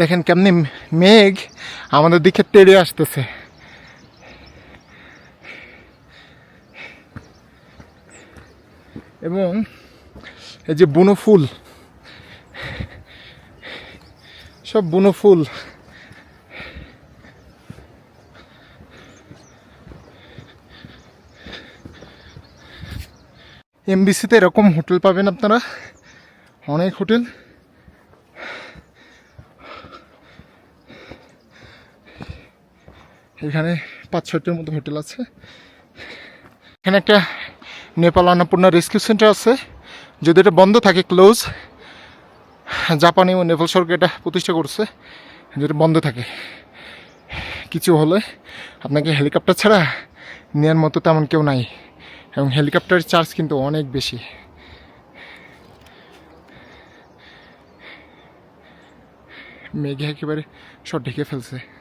দেখেন কেমনি মেঘ আমাদের দিকে তেড়ে আসতেছে। এবং এই যে বুনো ফুল, সব বুনো ফুল। এমবিসিতে এরকম হোটেল পাবেন আপনারা? অনেক হোটেল। এখানে পাঁচ, ছয়টির মতো হোটেল আছে। এখানে একটা নেপাল অন্নপূর্ণা রেস্কিউ সেন্টার আছে। যদি এটা বন্ধ থাকে, ক্লোজ। জাপানি ও নেপাল সরকার এটা প্রতিষ্ঠা করছে। যদি বন্ধ থাকে, কিছু হলে আপনাকে হেলিকপ্টার ছাড়া নেওয়ার মতো তেমন কেউ নাই। এবং হেলিকপ্টারের চার্জ কিন্তু অনেক বেশি। মেঘে একেবারে সব ঢেকে ফেলছে।